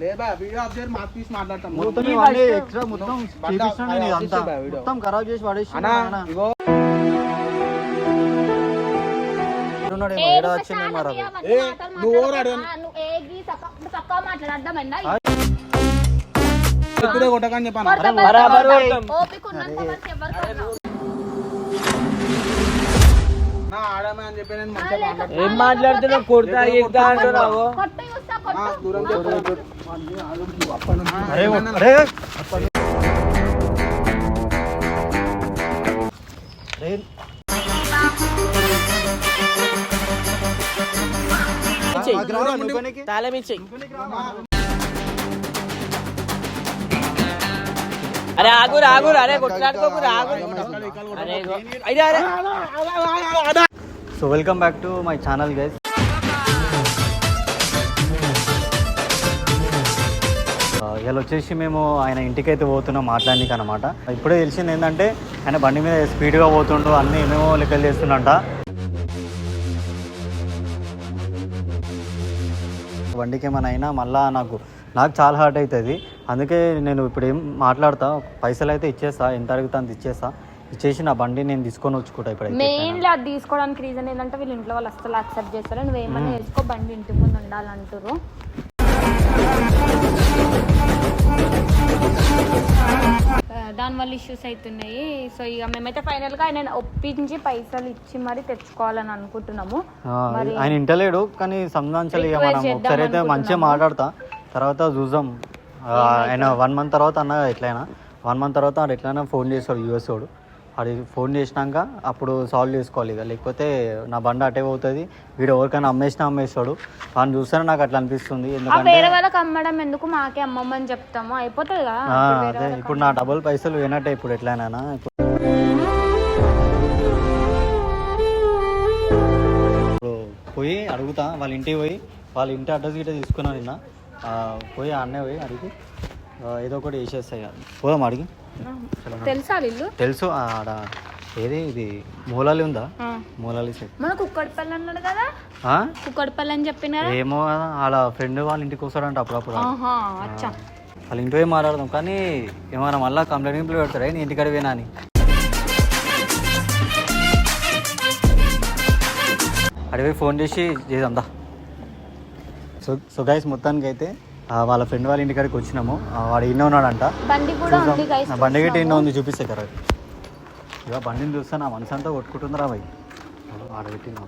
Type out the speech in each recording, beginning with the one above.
లేదా వీడియో చేసి మాకు తీసి మాట్లాడతాం. మొత్తం ఇవన్నీ ఎక్స్ట్రా మొత్తం నేను. మొత్తం ఖరాబ్ చేసి పడేసి అన్నా ఇగో. కొట్టకని చెప్పాను. ఏం మాట్లాడుతున్నావు కొడతా ఎగ్దా అంటున్నావు. దూరం అరే అరే అరే తాళం ఇచ్చేయి అరే ఆగురు రాగు అరే అరే అరే so welcome back to my channel guys ఇలా వచ్చేసి మేము ఆయన ఇంటికి అయితే పోతున్నాం మాట్లాడడానికి అనమాట ఇప్పుడే తెలిసింది ఏంటంటే ఆయన బండి మీద స్పీడ్గా పోతుండు అన్నీ ఏమేమో లెక్కలు చేస్తున్నంట బండికి ఏమైనా అయినా మళ్ళా నాకు నాకు చాలా హార్ట్ అవుతుంది అందుకే నేను ఇప్పుడు ఏం మాట్లాడతా పైసలు అయితే ఇచ్చేస్తా ఎంత అడిగితే అంత ఇచ్చేస్తా. ఇచ్చేసి నా బండి నేను తీసుకొని వచ్చుకుంటా ఇప్పుడైతే మెయిన్లీ అది తీసుకోవడానికి రీజన్ ఏంటంటే వీళ్ళ ఇంట్లో వాళ్ళు అసలు యాక్సెప్ట్ చేస్తారు నువ్వు ఏమన్నా వేసుకో బండి ఇంటి ముందు ఉండాలంటారు ఆ, దానివల్ల ఇష్యూస్ అవుతున్నాయి సో ఇక మేమైతే ఫైనల్గా ఆయన ఒప్పించి పైసలు ఇచ్చి మరి తెచ్చుకోవాలని అనుకుంటున్నాము. మరి- ఆయన ఇంటలేడు కానీ సంబంధించాలి ఇక మనం. ఒకసారి అయితే మంచిగా. మాట్లాడతా. తర్వాత చూద్దాం. ఆయన వన్ మంత్ తర్వాత అన్న ఎట్లయినా. వన్ మంత్ తర్వాత ఎట్లయినా ఫోన్ చేస్తాడు యూఎస్ వాడు అది ఫోన్ చేసినాక అప్పుడు సాల్వ్ చేసుకోవాలి ఇక. లేకపోతే నా బండి అటే పోతుంది. వీడు ఎవరికైనా అమ్మేసినా అమ్మేస్తాడు. వాడిని చూస్తేనే నాకు అట్లా అనిపిస్తుంది. ఎందుకంటే వేరే వాళ్ళకి అమ్మడం ఎందుకు? మాకే అమ్మమ్మని చెప్తాము. అయిపోతుంది కదా? అదే. ఇప్పుడు నా డబుల్ పైసలు వినట్టే ఇప్పుడు ఎట్లయినా. ఇప్పుడు పోయి అడుగుతా. వాళ్ళ ఇంటికి పోయి వాళ్ళ ఇంటి అడ్రస్ గిట్ట తీసుకున్నాను నిన్న. పోయి అన్నే పోయి అడిగి ఏదో ఒకటి వేసేస్తాయి పోదాం అడిగి. తెలుసా ఇల్లు తెలుసు ఆడ ఏది ఇది మూలాలి ఉందా. మూలాలి సైడ్. మన కుక్కడిపల్లి అన్నాడు కదా? కుక్కడిపల్లి అని చెప్పిన ఏమో వాళ్ళ ఫ్రెండ్ వాళ్ళ ఇంటికి వస్తాడంట అప్పుడప్పుడు. వాళ్ళ ఇంటి పోయి మాట్లాడదాం కానీ ఏమైనా మళ్ళీ కంప్లైంట్ పెడతారా? నీ ఇంటికాడ పోయినా అని. అడిగి ఫోన్ చేసి చేద్దాం సో సో గైస్ మొత్తానికి అయితే వాళ్ళ ఫ్రెండ్ వాళ్ళ ఇంటికాడికి వచ్చినాము. వాడు ఇన్న ఉన్నాడంట. బండి కూడా ఉంది గైస్ నా బండి గిట్ట ఇన్న ఉంది చూపిస్తే కదా. ఇక బండిని చూస్తే నా మనసు అంతా కొట్టుకుంటుందిరా భయ్ ఆడ పెట్టినా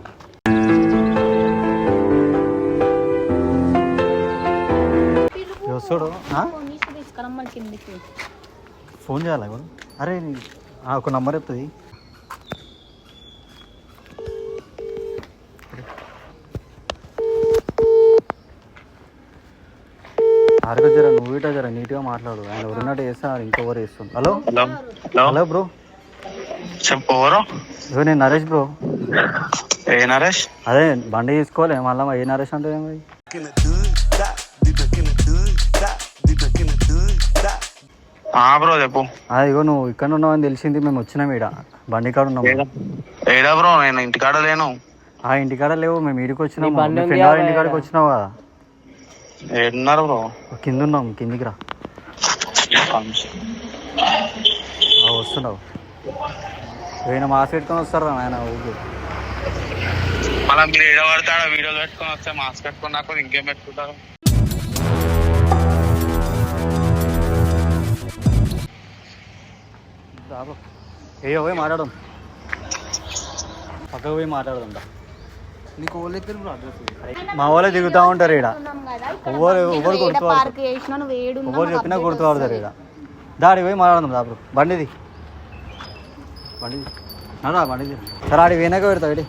ఆ? ఫోన్ చేయాలా అరే ఒక నంబర్ చెప్తుంది. ఆరుగా జర నువ్వు ఇటా జర నీట్గా మాట్లాడు. ఆయన ఎవరున్నట్టు చేస్తే ఇంకెవరు చేస్తుంది హలో? హలో? బ్రో? చెప్పు ఎవరు? ఇవో నేను నరేష్ బ్రో. ఏ నరేష్? అదే బండి తీసుకోవాలి మళ్ళీ ఏ నరేష్ అంటే ఏమి ఆ బ్రో చెప్పు. అది ఇగో నువ్వు ఇక్కడ ఉన్నావని తెలిసింది మేము వచ్చినాం ఈడ. బండి కాడ ఏడా? ఏడా బ్రో? నేను ఇంటికాడ లేను. ఆ ఇంటికాడ లేవు మేము ఈడికి వచ్చినాము ఇంటికాడికి వచ్చినావు కదా. ఏడున్నారు బ్రో కింద ఉన్నాం కిందికి రా. వస్తున్నావు. ఏమైనా మాస్క్ పెట్టుకొని వస్తారా ఆయన ఊరికి? మళ్ళీ మీరు ఏడ పడతాడా వీడియోలు పెట్టుకొని వస్తే మాస్క్ పెట్టుకుని నాకు ఇంకేం పెట్టుకుంటారు? ఏ పోయి మాట్లాడదాం. పక్కకు పోయి మాట్లాడదాం. నీకు అడ్రస్ మా వాళ్ళే దిగుతా ఉంటారు ఇక్కడ ఎవరు ఎవరు నువ్వు ఏడ కొడుతూ పార్క్ చేసినా నువ్వు ఏడున్నా ఎవరు చెప్పినా update గుర్తు పడతారు వస్తది. ఈడ. దాడి పోయి మాట్లాడదాం దా బ్రో. బండిది బండిది నడా బండిది సరే ఆడి వెనక ఇడి.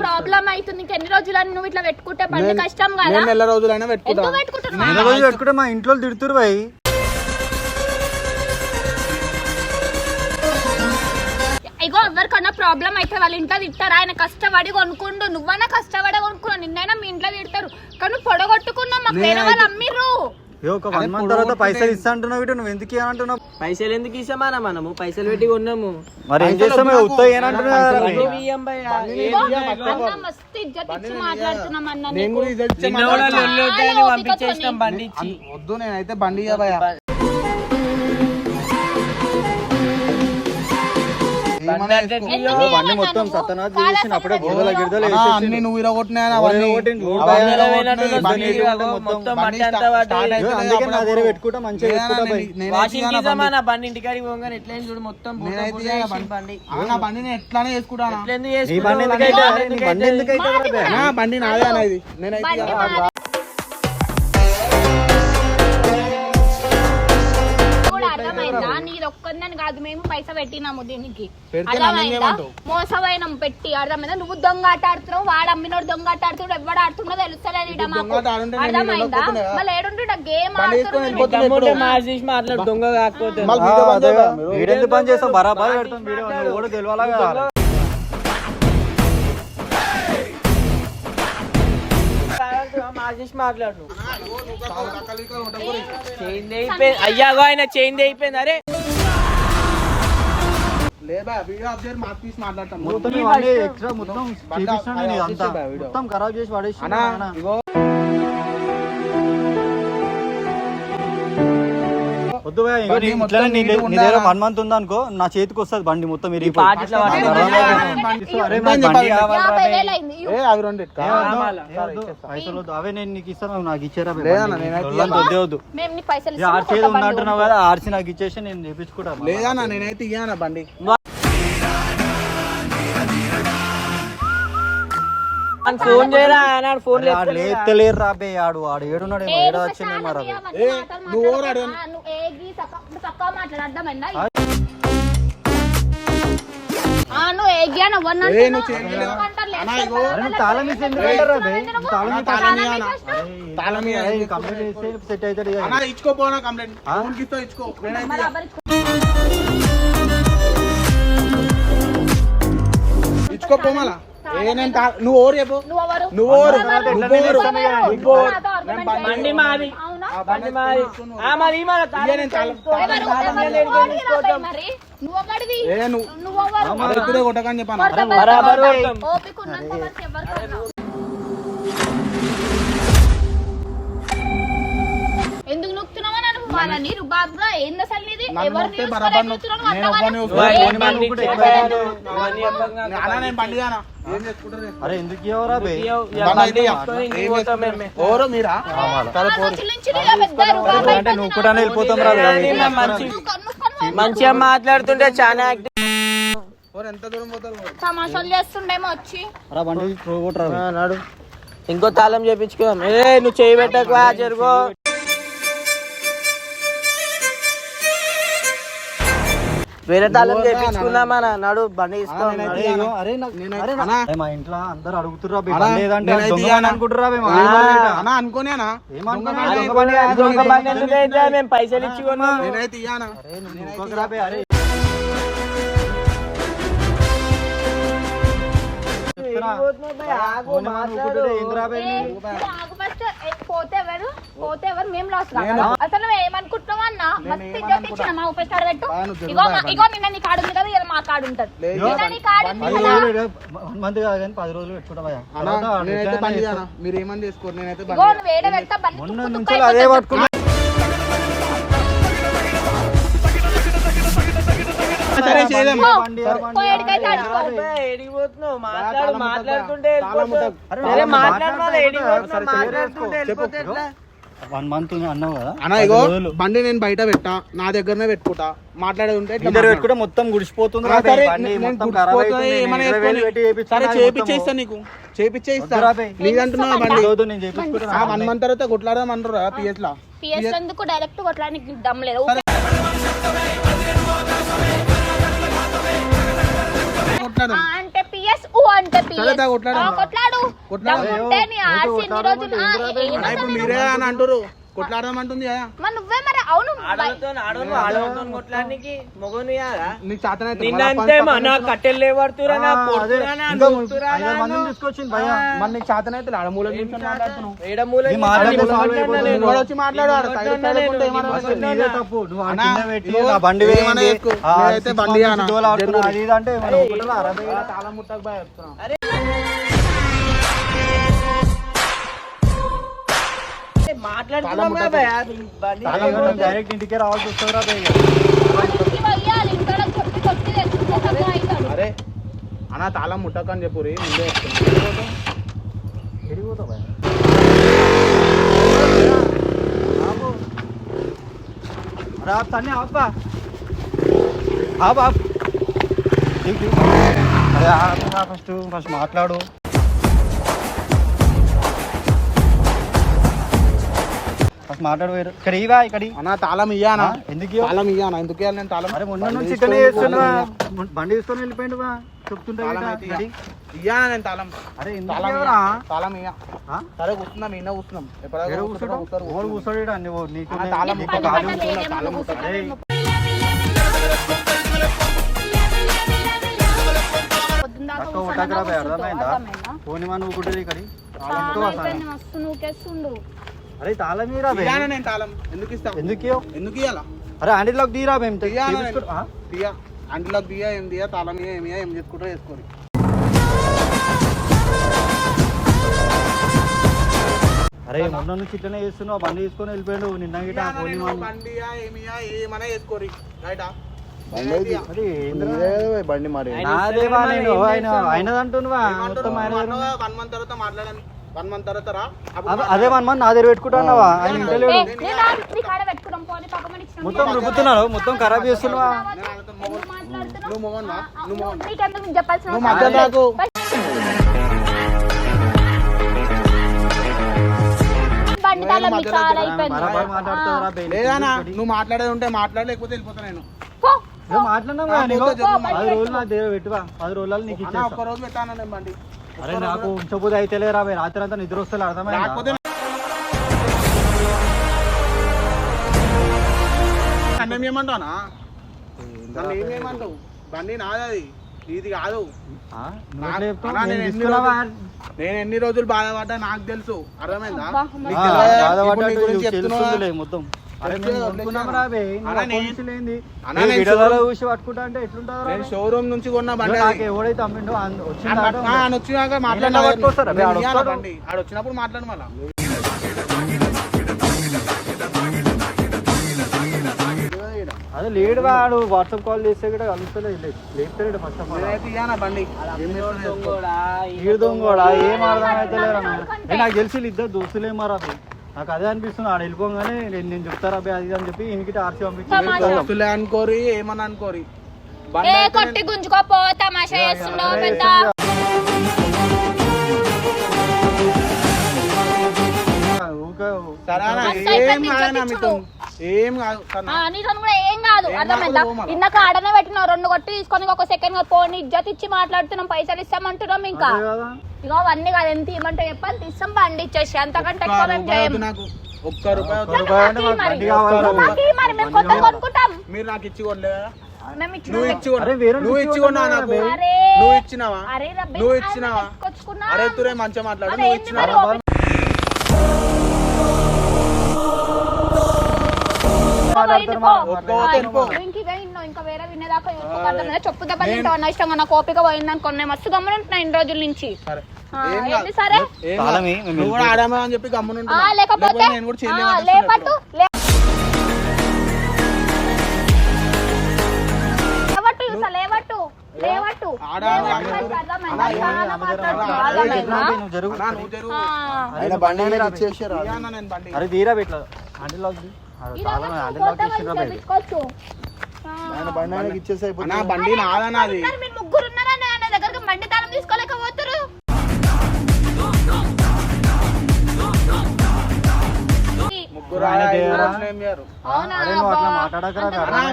ప్రాబ్లం అవుతుంది. ఇంక ఎన్ని రోజులు నువ్వు ఇట్లా పెట్టుకుంటే బండి కష్టం కదా? నేను నెల రోజులైనా పెట్టుకుంటా. మా ఇంట్లో తిడుతురు పోయి. ఇగో ఎవరికన్నా ప్రాబ్లం అయితే వాళ్ళ ఇంట్లో తిట్టారు ఆయన కష్టపడి కొనుక్కుండు నువ్వన్నా కష్టపడి కొనుక్కున్నావు నిన్నైనా మీ ఇంట్లో తిడతారు కానీ నువ్వు పొడగొట్టుకున్నావు మాకు వేరే వాళ్ళు అమ్మిర్రు ఏ ఒక వన్ మంత్ తర్వాత పైసలు ఇస్తా అంటున్నావు ఇటు నువ్వు ఎందుకు అంటున్నావు పైసలు ఎందుకు ఇస్తామన్నా మనము పైసలు పెట్టి కొన్నాము మరి ఏం చేస్తాం మస్తు ఇజ్జత్ ఇచ్చి మాట్లాడుతున్నాం అన్న నీకు. నిన్న కూడా లొల్లి వద్దని పంపించేసినాం. బండి ఇచ్చి వద్దు నేనైతే బండి మీద బండి మొత్తం మొత్తం బండి మట్టి అంతా స్టార్ట్ పడ్డది. అవుతుంది అందుకే నా దగ్గర అప్పుడప్పుడు. పెట్టుకుంటా మంచిగా లేదన్నా, పెట్టుకుంటా నేను- నేనైతే వాషింగ్ ఇయ్యను ఇద్దామా బండి. నా బండి ఇంటికాడికి పోగానే ఎట్లా చూడు మొత్తం నేనైతే బండి. బండి. ఆ, నా బండిని ఎట్లానే వేసుకుంటానా? ఎట్లా ఎందుకు నీ చేసుకుంటావు? బండి బండి ఎందుకైతే ఎందుకు కాదు మేము పైసా పెట్టినాము దీనికి. అర్థమైందా? పెట్టి అర్థమైందా? నువ్వు దొంగ ఆట ఆడుతున్నావు వాడు అమ్మినోడు దొంగ ఆట ఆడుతున్నాడు ఎవడు ఆడుతున్నదో తెలుస్తలేదు మాకు. అర్థమైందా. మళ్ళీ ఏడుంటే గేమ్ ఆడుతున్నాడు చేస్తాం బరాబర్ వీడియో కూడా తెలియాలా అయ్యాగో ఆయన చైన్ అయిపోయింది. అరే మొత్తం ఖరాబ్ చేసి పడేసి వద్దు భయ్యా, ఇంకో బండి నీ- మొత్తం ఇట్లనే నీ నీట్గా నీ దగ్గర ఉండాలా? వన్ మంత్ ఉందనుకో నా చేతికి వస్తుంది బండి మొత్తం మీరు పాట ఇట్లా పట్టుకొని అరే బండి నాకు బండి కావాలి. యాభై వేలు అయింది. ఏ అవి రెండు ఎత్తుకో. పైసలు వద్దు. అవే నేను నీకు ఇస్తాను నాకు ఇచ్చారా బే లేదన్న, బండి? నేనైతే వద్దు, వద్దే వద్దు. మేము నీకు పైసలు ఇది ఇస్తాము, ఆర్సీ కొత్త కదా ఆర్సీ నాకు ఇచ్చేసి నేను చేపించుకుంటా లేదన్నా నేనైతే ఇయ్యానా బండి. ఫోన్ చేయరా ఆయన ఫోన్ రాబే ఆడు ఆడు ఏడున్నాడు ఏడో వచ్చింది మరి అది. ఏ, నువ్వు ఎవరు అడగను? నువ్వు ఏగి తక్కువ మాట్లాడు అర్థమైందా ఆ, నువ్వు ఏగి అని ఎవరిని ఏ, నువ్వు అంటున్నావు? చేయలేదా? ఎందుకు అంటారు? అన్నా, లేకపోతే ఇగో. అరే నువ్వు తాళం ఇస్తే ఎందుకు అంటారు రాబే? నువ్వు ఇచ్చుకోపోనా కంప్లైంట్ ఇచ్చుకో నువ్వు ఓరు చెప్పు? నువ్వు ఓరు బండి- మాది? బండి మాది. మరి మరి? ఓరు మీరా? అంటే నువ్వు. కూడా వెళ్ళిపోతాం రా మంచిగా మాట్లాడుతుంటే చాలా యాక్టివ్? తమాషాలు చేస్తుండేమో వచ్చి. రా బండి. నాడు. ఇంకో తాళం చేపించుకుందాం. ఏ నువ్వు చేయి పెట్టకు జరుగు. వేరే తాళం చేపించుకుందామా నా- నాడు బండి తీసుకో నేనైతే నాడు. అరే ఇగో, అరే నాకు- పోతే ఎవరు? పోతే ఎవరు? మేము లాస్ అసలు నువ్వు ఏమనుకుంటున్నావు అన్న? మస్తు ఇజ్జత్ ఇచ్చిన మా కాడ పెట్టు ఇగో మా- ఇగో నిన్న నీ కాడు ఉంది కదా ఇలా మా కాడు ఉంటది. లేదు. నిన్న నీ కాడు ఉంది పది కదా. రోజులు వన్ మంత్ కాదు కానీ పది రోజులు పెట్టుకుంటా భయ్యా. అన్నా తర్వాత వాడు నేనైతే ఎట్లైనా బండి చేస్తాడు. ఇయ్యానా మీరు ఏమని చేసుకోరు? నేనైతే ఇగో బండి నువ్వు వేడ పెడతా? బండి మొన్న తుక్కు నుంచి తుక్కు అదే అయిపోతుంది. పట్టుకున్నా. వన్ మంత్ అన్నావు కదా? అన్నా ఇగో బండి నేను బయట పెట్టా. నా దగ్గరనే పెట్టుకుంటా. మాట్లాడేది ఇద్దరు. పెట్టుకుంటే మొత్తం గుడిసిపోతుంది సరే బండి నేను మొత్తం గుర్తుపోతుంది, ఖరాబ్ అవుతుంది. ఏమైనా నేను ఇరవై వేలు వేసుకొని- పెట్టి చేపించుకున్నా, సరే అది చేపిచ్చే మొత్తం ఇస్తా నీకు. చేపిచ్చే ఇస్తా వద్దురా బే. నీదంటున్నావు బండి? వద్దు, నేను చేపించుకుంటా ఆ వన్ మంత్ తర్వాత కొట్లాడదాం అంటారు కదా పిఎస్ లా పిఎస్ ఎందుకు డైరెక్ట్ దమ్ లేదు? కొట్లాడదాం ఆ అంటే పిఎస్ ఊ అంటే పిఎస్ కొట్లాడు. కొట్లాడు. కొట్లాడు. మీరే అని అంటారు కొట్లాడదాం అంటుంది కదా. మరి నువ్వే మరి అవును మొగను నీకు నా. కట్టెలు లేవడుతురా నా కొడుతురా నా. తీసుకొచ్చింది మరి నీకు నుంచి మాట్లాడుతున్నావు? వచ్చి మాట్లాడు, ఆడ సైడ్ సైడ్ ఉంటే. ఏమన్నా నీదే తప్పు. నువ్వు ఆ పెట్టి నా బండి నేనైతే బండి అన్నా. అది అంటే మనం ముట్టకు చెప్తున్నా. మాట్లాడుతున్నాం డైరెక్ట్ ఇంటికే రావాల్సి వస్తుందిరా అరే అన్న తాళం ముట్టకు అని చెప్పు రీ ముందే చెప్తున్నా. ఎడికి పోతావు భయ్య? ఆపు. ఆపు, తన్ని ఆపా. ఆపు, ఆపు. దిగు, దిగు. అరే ఫస్ట్ ఫస్ట్ మాట్లాడు ఫస్ట్ మాట్లాడు వేరు ఇక్కడ ఇవా ఇక్కడ. అన్న తాళం ఇయ్యా అన్న ఆ, ఎందుకు? తాళం ఇయ్యా అన్న ఎందుకు నేను తాళం? అరే మొన్న నుంచి ఇక్కడనే చేస్తున్నా బండి తీసుకొని వెళ్ళిపోయిండు బా చెప్తుంటా నేను తాళం? అరే తాళం? ఇయ్యా. తాళం ఇయ్యా. ఆ? సరే కూర్చున్నాం ఈయన కూర్చున్నాం ఎప్పుడైనా? కూర్చుంటాం, ఓడు. కూర్చోడు నువ్వు నీకు తాళం తాళం. అర్థమైందా? పోనీ మా నువ్వు గుడ్డలు ఇక్కడ. అరే తాళం మీరా బే. ఇయ్యా అన్న నేను తాళం? ఎందుకు ఇస్తాం ఎందుకు? ఎందుకు ఇయ్యాలా? అరే ఆంటీ లాక్ తీరా మేము తీయా అన్న తీపిచ్చుకో- నేను. ఆ? తీయా. అంటిలోకి ఏం తీయా? తాళం ఇయ్యా ఏం ఇయ్యా? ఏం చేసుకుంటా చేసుకోరు అరే మొన్న నుంచి ఇట్లనే చేస్తున్నావు బండి తీసుకొని వెళ్ళిపోయాడు నిన్న గిట ఇయ్యా అన్న పోనీ నేను? మా- బండియా ఏమియా ఏమన్నా చేసుకోరి. రైట్? మరి ఏందిరా? బండి మరి. నాదేవా నేను? ఆయన ఆయనదంటున్నావా? మొత్తం ఆయన వన్ మంత్ తర్వాత మాట్లాడాను. వన్ మంత్ తర్వాత రా. అదే- వన్ మంత్ నా దగ్గర పెట్టుకుంటున్నావా ఆయన. మొత్తం రుబ్బుతున్నాడు మొత్తం ఖరాబ్ చేస్తున్నావా? నువ్వు నువ్వు నీకు చెప్పాల్సిన నువ్వు. లేదానా నువ్వు మాట్లాడేది ఉంటే మాట్లాడ లేకపోతే వెళ్ళిపోతా నేను. పో. ఏం మాట్లాడినాం. పది రోజులు నా దగ్గర పెట్టువా పది రోజులు నీకు ఒక్క రోజు పెట్టాను బండి? అరే నాకు ఉంచబోదు అయితే లేరా బే. రాత్రి అంతా నిద్ర వస్తే అర్థమైందా? లేకపోతే నన్ను ఏం చేయమంటానా నన్ను ఏం చేయమంటావు? బండి నాది అది ఇది కాదు? నేను ఎన్ని రోజులు బాధపడ్డా నాకు తెలుసు. అర్థమైందా? చూసి పట్టుకుంటా అంటే ఎట్లుంటుందా రా నేను బే? షోరూమ్ నుంచి కొన్న బండి ఎవడైతే అమ్మిండో వచ్చినాక ఆడు వచ్చినప్పుడు మాట్లాడు మళ్ళా. అదే లేడు వాడు వాట్సాప్ కాల్ చేస్తే కూడా కలుస్తలేదు లేపుతాడు ఫస్ట్ ఆఫ్ ఆల్ బండి? ఏం. దొంగోడా, అర్థం అయితే లేరా నాకు తెలిసి ఇద్దరు దోస్తులేమారా బే. నాకు అదే అనిపిస్తుంది. ఆడ వెళ్ళిపోగానే నేను నేను చెప్తారా బే అది అని చెప్పి ఇంటికి ఆర్సీ పంపించి అనుకోరి ఏమని అనుకోరి? ఏ కొట్టి గుంజుకోపో తమాషా చేస్తున్నావు పెద్ద ఊకే మస్తు ఏం ఏం కాదు నీతో కూడా ఏం కాదు. అర్థమైందా. ఇందాక ఆడనే పెట్టినావు రెండు కొట్టి తీసుకొని ఒక సెకండ్ పోనీ ఇజ్జత్ ఇచ్చి మాట్లాడుతున్నాం పైసలు ఇస్తామంటున్నాం ఇంకా. ఇగో అవన్నీ కాదు ఎంత ఇవ్వమంటే చెప్పాలి తీస్తాం బండి ఇచ్చేసి అంతకంటే ఒక్క ఎక్కువ మేము చేయం ఒక్క రూపాయి మరి. నాకు ఇచ్చి కొనలేదా? నువ్వు ఇచ్చి కొన- అరే వేరే నువ్వు నాకు? ఇచ్చినావా? అరే రబ్బే, నువ్వు ఇచ్చినావా. అరే తురే మంచిగా మాట్లాడు. నువ్వు ఇచ్చినావా? ఇంక వేరే వినేదాకా. చెప్పు దెబ్బ తింటావు ఇష్టంగా నాకు ఓపిక పోయింది అనుకోండి మస్తు గమ్మునుంటున్నా ఇన్ని రోజుల నుంచి. సరే. లేకపోతే లేపట్టు లేవట్టు లేవట్టు అరే తీరా పెట్టలేదు ఆంటీ చేసిరా బండి బే. తెప్పించుకోవచ్చు. ఆ. ఆయన బండి ఆయనకి ఇచ్చేసి అన్నా అయిపోతుంది బండి నాదనా అది ఉన్నారు, మీరు ముగ్గురు దగ్గరికి బండి తాళం తీసుకోలేకపోతారు.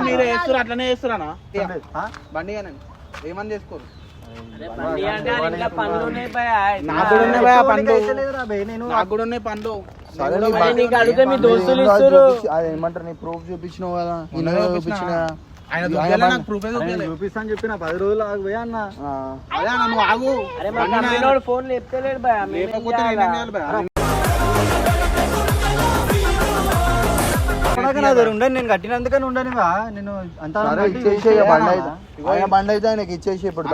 మీరు వేస్తున్నారు అట్లనే వేస్తురానా ఆ? బండి ఏమని చేసుకోరు. నాకు కూడా ఉన్నాయి పండ్లు. నాకు కూడా ఉన్నాయి పండ్లు. ఏమంటారు నీ ప్రూఫ్ చూపించినావు కదా చూపించిన. చూపిస్తాను చెప్పిన పది రోజులు ఆగిపోయా అన్న. ఆ. అదే నువ్వు ఆగు. ఫోన్ లేకపోతే నేనేం ఉండను నేను కట్టినందుకని ఉండను నేను అంత సరే కట్టి ఇచ్చేసి బండి అయితే. ఆయనకి ఇచ్చేసి ఇప్పుడు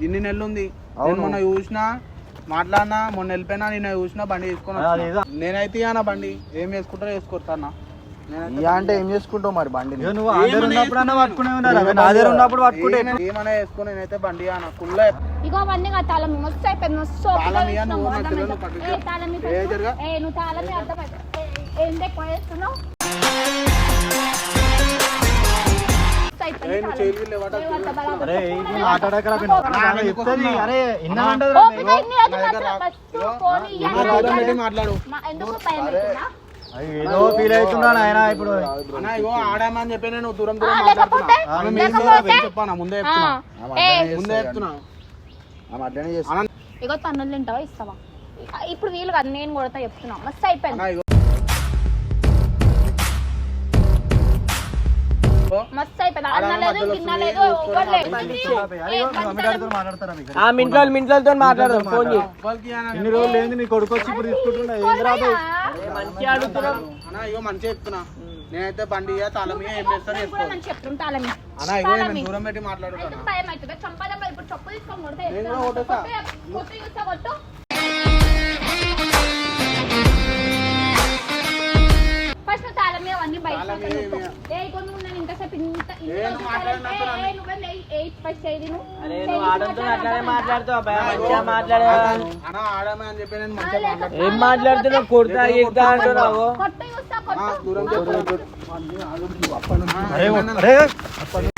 ఇన్ని నెలలు ఉంది. అవును. మొన్న చూసినా మాట్లాడినా మొన్న వెళ్ళిపోయినా నేను చూసినా బండి తీసుకొని అది ఏదో- వచ్చిన. నేనైతే అన్న బండి? ఏం అన్న నేనైతే ఇయ్య అంటే ఏం చేసుకుంటావు మరి బండిని? ఇగో నువ్వు ఆధార్ ఉన్నప్పుడు అన్న పట్టుకునే ఉన్నప్పుడు పట్టుకుంటే ఏమైనా- వేసుకొని నేనైతే బండి అన్న కుళ్ళ. ఇగో అవన్నీ కాదు తాళం మస్తు అయిపోయింది మస్తు తాళం. ఏ, తాళం నువ్వు ఎక్కువ చేస్తున్నావు? మాట్లాడు? ఏదో ఫీల్ అవుతున్నాను ఆయన ఇప్పుడు. ఇగో ఆడామని చెప్పి నేను దూరం దూరం మాట్లాడుతున్నా చెప్పాను? ముందే చెప్తున్నా. ముందే చెప్తున్నా. ఇగో తన్నులు తింటావా? ఇస్తావా? ఇప్పుడు వీలు కాదు నేను కొడతా చెప్తున్నా. మస్తు అయిపోయింది. మస్తు అయిపోయింది అన్న లేదు గిన్నె లేదు లేదు. ఏ? ఆ మింట్లో మింట్లతో మాట్లాడదాం ఫోన్ చేయి. ఇన్ని రోజులు ఏంది నీ కొడుకు వచ్చి ఇప్పుడు తీసుకుంటున్నా? ఏం రాదు మంచిగా అడుగుతున్నాం అన్న ఇగో మంచిగా చెప్తున్నా. నేనైతే బండి ఇయ్య, తాళం ఏం కూడా చెప్తాను. అన్న ఇగో నేను ఇవ్వు. దూరం పెట్టి మాట్లాడుతున్నా ఎందుకు భయం అవుతుంది చంపదమ్మ ఇప్పుడు చెప్పు తీసుకొని కొడితే నేను ఎట్లా? కూడా కొట్టేస్తా. కొట్టు, కొట్టు చూస్తా కొట్టు. ఫస్ట్ నువ్వు తాళం మీద అవన్నీ బయట. ఏ కొన్ని ఉన్నాను ఇంతసేపు ఇంత ఇన్ని ఏ, అన్నీ- ఎయిట్ ఫస్ట్ అన్న మాట్లాడుతున్నావు? కొడతా ఇడతా అంటున్నావు కొట్టు చూస్తా ఆ, కొట్టు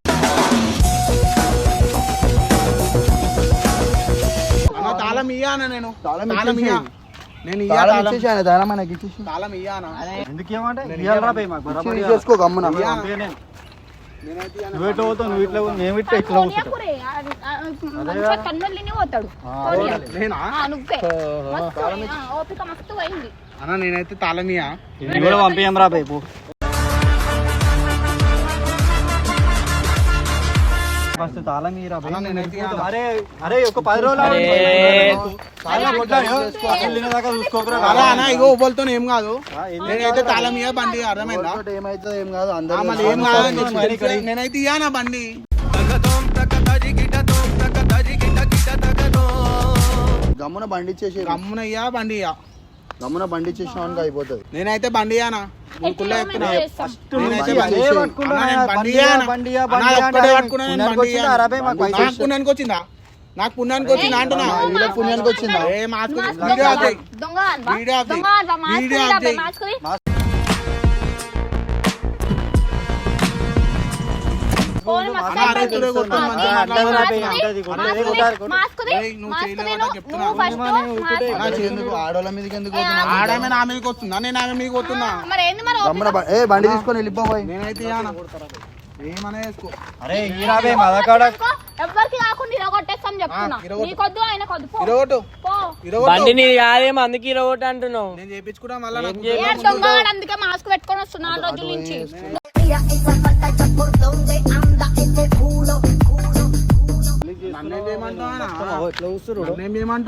ఇయ్యా అన్న నేను? తాళం తాళం నేను ఇయ్యా తాళం ఆయన తాళం ఆయనకి ఇచ్చేసి తాళం ఇయ్యా అన్న ఎందుకు ఏమంటే ఇయ్యాలరా బే మాకు బరాబర్ ఇయ్యాలి. తీసేసుకో గమ్మున నువ్వు పంపియ్య నేను. నేనైతే ఇయ్యను. నువ్వు ఎట్లా పోతావు? నువ్వు ఇట్లా పో, మేము ఇట్లా ఇట్లా కూర్చుంటాం పోనీయకురే. ఆ, ఆ, మంచిగా కన్నుల్ని పోతాడు. పోనీయ. నేనా? ఆ, నువ్వే. మస్తు ఆ, ఓపిక మస్తు పోయింది. అన్న నేనైతే తాళం ఇయ్యా ఇది కూడా పంపియం రా పో. ఫస్ట్ తాళం ఇయ్యాలా? అరే అరే ఒక పది రోజులు ఇగో ఏం కాదు? నేనైతే తాళం ఇయ్యా బండి అర్థమైందా? ఏమైతుంది ఏం కాదు అందరూ ఏం కాదు నేనైతే ఇయ్యా నా బండి. గమ్మున బండి ఇచ్చేసి గమ్మున ఇయ్యా బండి ఇయ్యా. గమ్మున బండి ఇచ్చేసిన అయిపోతుంది. నేనైతే బండి ఇయ్యానా? నువ్వు కుళ్ళ చెప్తున్నా చేస్తాం. నేనైతే అదే బండి పట్టుకుంటున్నా, అన్న, నేను బండి బండియా, ఇయ్యానా? బండియా, అన్న, బండియా ఒక్కడే అంటే పట్టుకున్నా నేను పుణ్యానికి బండి వచ్చిందా? ఇయ్యానా? అరవై మాకు నాకు పైసలు పుణ్యానికి వచ్చిందా నాకు పుణ్యానికి వచ్చిందా అంటున్నా వీళ్ళకి పుణ్యానికి వచ్చిందా ఆడోళ్ళ మీదకి ఎందుకు ఏ, పోతున్నావు? ఆడమే నా మీదకి వస్తుందా? నేను ఆమె మీదకి పోతున్నా మరి ఏంది మరి గమ్మున బ- ఏ బండి తీసుకొని వెళ్ళిపోయి నేనైతే ఏమనే అరే కాకుండా ఇరగొట్టేస్తాం చెప్తున్నా. ఆ, ఇరగొట్టు. నీకొద్దు ఆయన కొద్దు పో. ఇరగొట్టు. పో. ఇరగొట్టు. బండి నీ కాదేమో అందుకే ఇరగొట్టు అంటున్నావు. నేను మళ్ళీ అందుకే మాస్క్ పెట్టుకొని వస్తున్నా రోజుల నుంచి.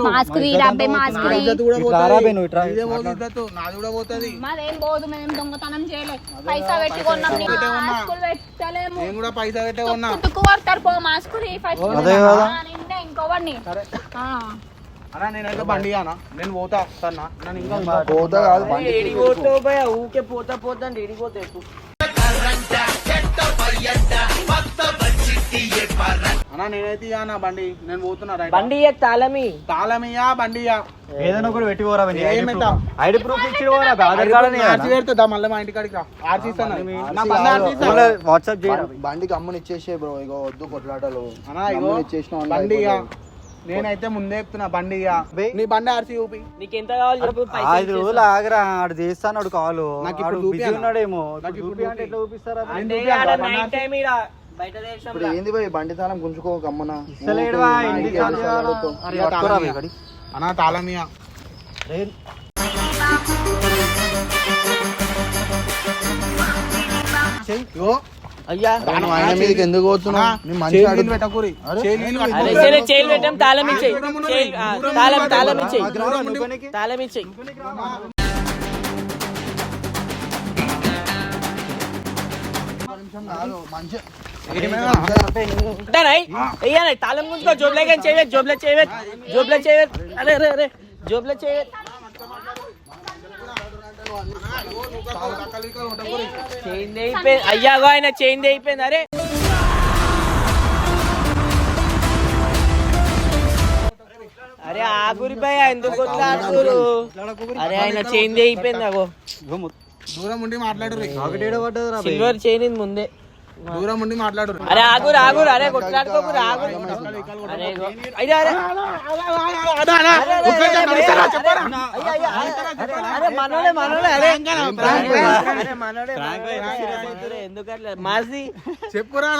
మాస్క్ మాస్క్ మాదేం పోదు మేము దొంగతనం చేయలే. పైసా పెట్టి కొన్నాం. మాస్కులు పెట్టలేము. నేను కూడా పైసా పెట్టే ఉన్నా తుక్కు కొడతారు పో మాస్క్ నీ ఫస్ట్ అదే కదా. ఆ, నిన్నే ఇంకోవాడిని ఆ. అన్నా నేనైతే బండి అన్నా నేను పోతా ఇంకా పోతా కాదు బండి ఊకే పోతా. అన్నా నేనైతే ఇయ్యా నా బండి. నేను పోతున్నా రైట్. బండి తాళమి. తాళమియా బండి ఇయ్యా. ఏదైనా కూడా పెట్టి పోరా ఏం పెట్టా? ఐడి ప్రూఫ్ ఇచ్చి పోరా ఆధార్ కార్డ్ అని ఆర్సీ పెడుతుందా మళ్ళీ మా ఇంటికాడికి రా. ఆర్సీ ఇస్తాను. నా బండి ఆర్సీ ఇస్తాను. వాట్సాప్ చేయరా? బం- ఇచ్చేసే బ్రో ఇగో వద్దు కొట్లాటలు. అన్నా ఇగో అమ్మని ఇచ్చేసినావు అన్నా, బండి ఇయ్యా. నేనైతే ముందే చెప్తున్నా బండి ఇయ్యా. నీ బండి ఆర్సీ చూపి. నీకు ఎంత కావాలి చెప్పు ఐదు రోజులు ఆగరా ఆడు చేస్తాడు కాలు. నాకు ఇప్పుడు ఆడు బిజీ చూపియాలా? ఉన్నాడేమో. నాకు ఇప్పుడు ఇప్పుడు చూపి అంటే ఎట్లా చూపిస్తారా అంటే? ఆడ నైట్? టైం ఈడ ఇప్పుడు ఏంది పోయి బండి తాళం గుంజుకో గమ్మన. తాళమియా. అయ్యా. ఆయన మీదకి ఎందుకు అడుగు- పెట్టకూరి. అరే, పెట్టాం తాళం ఇచ్చేయి. తాళం తాళం ఇచ్చేయి. తాళం ఇచ్చేయి. అయ్యానై తాళం ముందుకో జోబులో కానీ చేయవే జోబులో చేయవే జోబులో చేయవే అరే అరే అరే జోబులో చైన్ అయిపోయింది. అయ్యాగో ఆయన చైన్ అయిపోయింది. అరే. అరే ఆగురి భయ ఎందుకు కొట్లాడుతురు అరే ఆయన చైన్ అయిపోయింది అగో. దూరం ఉండి మాట్లాడు ఒకటి ఏడ పడ్డదిరా బే. సిల్వర్ చైన్ ముందే. దూరం ఉండి మాట్లాడు అరే ఆగురు ఆగురు అరే. అయ్యా అరే, అరే, మనోడే. ఎందుకట్లా చెప్పురా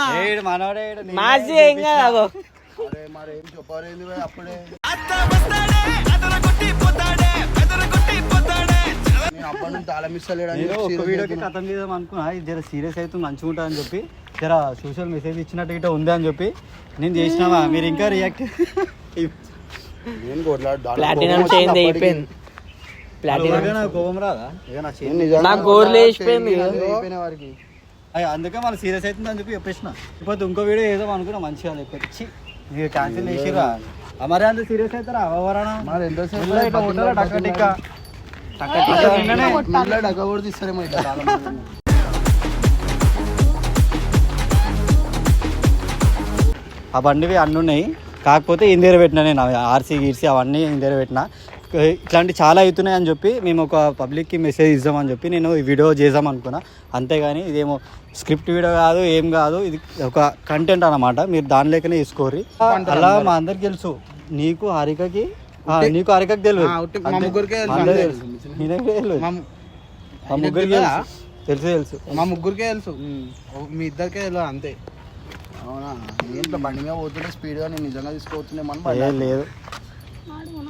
ఏం కాదు అరే మరి ఏం భయ్ అప్పుడే? నేను అప్పటి నుంచి నేను ఒక వీడియోకి. కథం చేద్దాం అనుకున్నా ఇది జర సీరియస్ అయితే మంచిగా ఉంటుంది అని చెప్పి జర సోషల్ మెసేజ్ ఇచ్చినట్టు ఇట్లా ఉంది అని చెప్పి నేను చేసినామా మీరు ఇంకా రియాక్ట్ నేను ప్లాటినం అయిపోయింది. ప్లాటినం కోపం రాదా? ఇక నా గోర్లు వేసిపోయింది అందుకే మన సీరియస్ అవుతుంది అని చెప్పి చెప్పేసిన. ఇప్పుడు ఇంకో వీడియో ఏదో అనుకున్నా మంచిగా అని చెప్పి ఛీ, మీరు క్యాన్సిల్ చేసిరా మరి అంత సీరియస్ అవుతారా మరి? ఎంతసేపు ఆ బండివి అన్నీ ఉన్నాయి కాకపోతే ఇందేర పెట్టినా నేను ఆర్సీ గీర్సీ అవన్నీ ఇందేర పెట్టిన. ఇట్లాంటి చాలా అవుతున్నాయి అని చెప్పి మేము ఒక పబ్లిక్కి మెసేజ్ ఇద్దామని చెప్పి నేను ఈ వీడియో చేద్దాం అనుకున్నా. అంతేగాని ఇదేమో స్క్రిప్ట్ వీడియో కాదు ఏం కాదు ఇది ఒక కంటెంట్ అన్నమాట. మీరు దానిలోకనే తీసుకోర్రి. అలా మా అందరికి తెలుసు నీకు హారికకి నీకు హారికకి తెలియదు. ఆ, ఉట్టి మా అంతే. ముగ్గురికే తెలుసు మా. తెలుసు. ముగ్గురికి తెలుసా? తెలుసు. తెలుసు తెలుసు. మా ముగ్గురికే తెలుసు. మీ ఇద్దరికే తెలియదు అంతే. అవునా? నేను ఇట్లా బండి మీద పోతుంటే స్పీడ్గా నేను నిజంగా ఏ లేదు.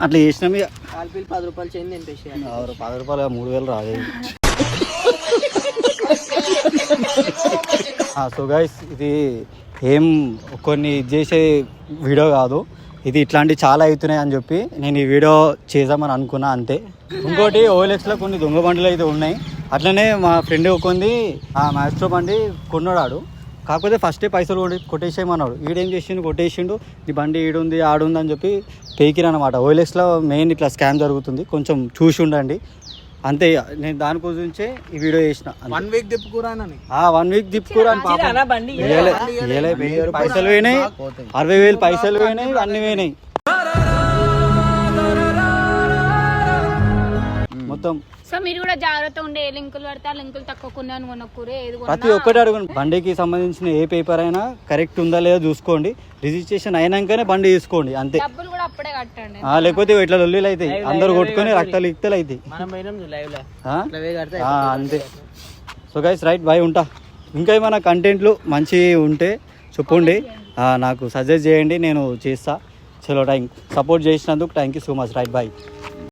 అట్లా చేసినాం ఇక కాల్పీలు పది రూపాయలు తెంపేసి ఆరు పది రూపాయలు మూడు వేలు రాదు సో గైస్ ఇది ఏం కొన్ని ఇది చేసే వీడియో కాదు. ఇది ఇట్లాంటివి చాలా అవుతున్నాయి అని చెప్పి నేను ఈ వీడియో చేద్దామని అనుకున్నా అంతే. ఇంకోటి ఓఎల్ఎక్స్లో కొన్ని దొంగ బండ్లు అయితే ఉన్నాయి. అట్లనే మా ఫ్రెండ్ కొంది ఆ మ్యాస్ట్రో బండి కొన్నాడు కాకపోతే ఫస్టే పైసలు కొట్టి కొట్టేసేయమన్నాడు. ఈడేం చేసిండు కొట్టేసిండు. ఈ బండి ఈడుంది ఆడుంది అని చెప్పి పేకిరనమాట ఓఎల్ఎక్స్లో మెయిన్ ఇట్లా స్కామ్ జరుగుతుంది. కొంచెం చూసి ఉండండి. అంతే ఇక. నేను దాని గురించే ఈ వీడియో చేసిన వన్ వీక్ తిప్పుకురానని ఆ వన్ వీక్ దిప్పుకోరా పైసలు పోయినాయి అరవై వేలు పైసలు పోయినాయి అన్ని పోయినాయి. మొత్తం సో మీరు కూడా జాగ్రత్త ఉండే ఏ లింకులు పడితే ఆ లింకులు తక్కువ కొన్నాను కొనక్కూరే ఏది ప్రతి కొన్నా ఒక్కటి అడుగును బండికి సంబంధించిన ఏ పేపర్ అయినా కరెక్ట్ ఉందా లేదా చూసుకోండి. రిజిస్ట్రేషన్ అయినాకనే బండి తీసుకోండి అంతే. డబ్బులు కూడా అప్పుడే కట్టండి. ఆ, లేకపోతే ఇట్లా లొల్లీలు అవుతాయి అందరు కొట్టుకొని రక్తాలు ఇక్తలు అవుతాయి మనం పోయినాం లైవ్లో ఆ? లవే కడితే ఆ, అంతే. సో గైస్ రైట్ బాయ్ ఉంటా. ఇంకా ఏమైనా కంటెంట్లు మంచి ఉంటే చెప్పండి. ఆ, నాకు సజెస్ట్ చేయండి నేను చేస్తా. చలో థ్యాంక్ సపోర్ట్ చేసినందుకు thank you so much right bye